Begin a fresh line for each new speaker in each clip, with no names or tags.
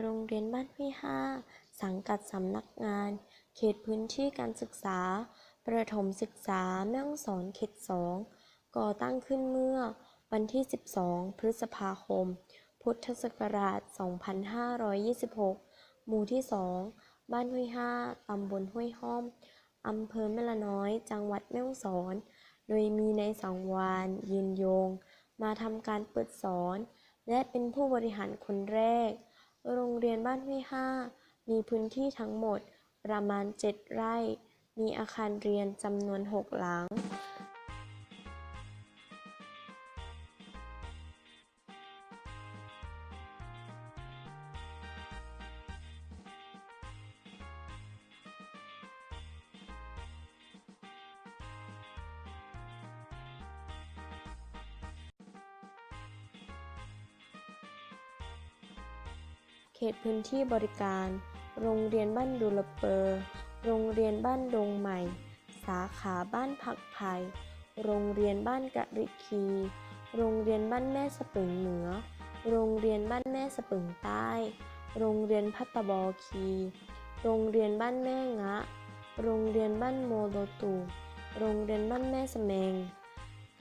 โรงเรียนบ้านห้วยห้า สังกัดสำนักงาน เขตพื้นที่การศึกษา ประถมศึกษาแม่ฮ่องสอนเขตสอง ก่อตั้งขึ้นเมื่อวันที่ 12 พฤษภาคม พุทธศักราช 2526 หมู่ที่ 2 บ้านห้วยห้า ตำบลห้วยห้อม อำเภอแม่ละน้อย จังหวัดแม่ฮ่องสอน โดยมีนายสังวานยืนยง มาทำการเปิดสอน และเป็นผู้บริหารคนแรก โรงเรียนบ้านห้วยห้า มีพื้นที่ทั้งหมดประมาณ 7 ไร่ มีอาคารเรียนจำนวน 6 หลัง ขตพื้นที่บริการ โรงเรียนบ้านดูลเปอร์ โรงเรียนบ้านดงใหม่ สาขาบ้านผักไผ่โรงเรียนบ้านกะริคี โรงเรียนบ้านแม่สปึงเหนือ โรงเรียนบ้านแม่สปึงใต้ โรงเรียนพัตตะบอคี โรงเรียนบ้านแม่งะ โรงเรียนบ้านโมโดตู โรงเรียนบ้านแม่สมง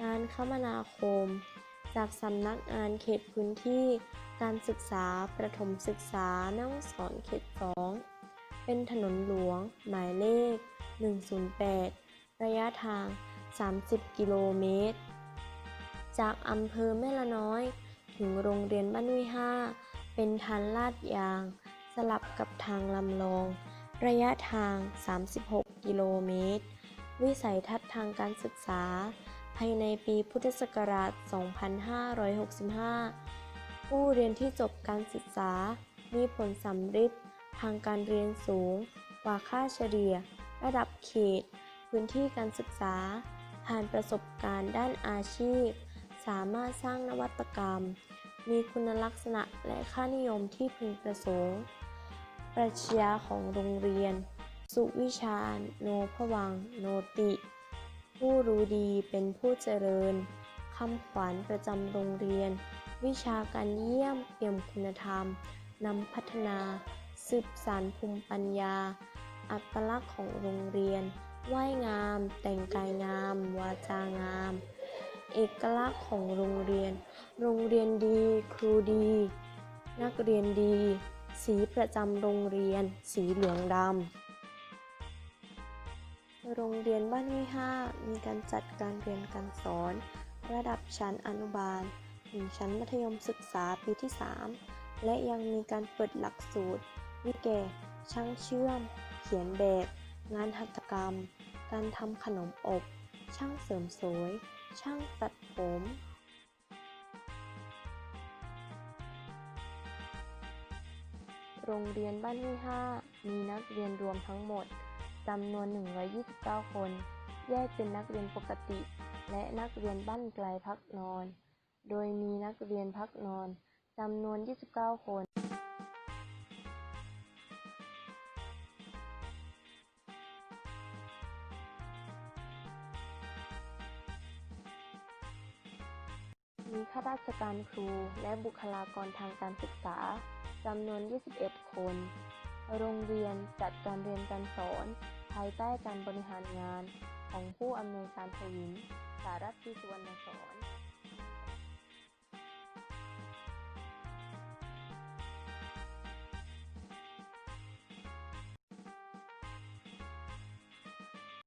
การคมนาคม จากสำนักงานเขตพื้นที่ การศึกษาประถมศึกษาแม่ฮ่องสอนเขต2เป็นถนนหลวง หมายเลข 108 ระยะทาง 30 กิโลเมตร จากอำเภอแม่ละน้อย ถึงโรงเรียนบ้านวิห้า เป็นทางลาดยาง สลับกับทางลำลอง ระยะทาง 36 กิโลเมตร วิสัยทัศน์ทางการศึกษา ภายในปีพุทธศักราช 2565 ผู้เรียนที่จบการศึกษา มีผลสำฤทธิ์ทางการเรียนสูง กว่าค่าเฉลี่ย ระดับเขต พื้นที่การศึกษา ผ่านประสบการณ์ด้านอาชีพ สามารถสร้างนวัตกรรม มีคุณลักษณะและค่านิยมที่พึงประสงค์ ปรัชญาของโรงเรียน สุวิชา โนพวัง โนติ ผู้รู้ดีเป็นผู้เจริญ คำขวัญประจำโรงเรียน วิชาการเยี่ยมเปี่ยมคุณธรรม นำพัฒนา สืบสานภูมิปัญญา อัตลักษณ์ของโรงเรียนไหว้งาม แต่งกายงาม วาจางาม เอกลักษณ์ของโรงเรียน โรงเรียนดี ครูดี นักเรียนดี สีประจำโรงเรียน สีเหลืองดำ โรงเรียนบ้านห้วยห้ามีการจัดการเรียนการสอน ระดับชั้นอนุบาลถึงชั้นมัธยมศึกษาปีที่ 3 และยังมีการเปิดหลักสูตร วิแก่ช่างเชื่อม เขียนแบบ งานหัตถกรรม การทำขนมอบ ช่างเสริมสวย ช่างตัดผมโรงเรียนบ้านห้วยห้ามีนักเรียนรวมทั้งหมด จำนวน 129 คน แยกเป็นนักเรียนปกติ และนักเรียนบ้านไกลพักนอน โดยมีนักเรียนพักนอนจำนวน 29 คนมีข้าราชการครูและบุคลากรทางการศึกษาจำนวน 21 คน โรงเรียนจัดการเรียนการสอน ภายใต้การบริหารงานของผู้อำนวยการทวิน สารตน์สุวรรณสอน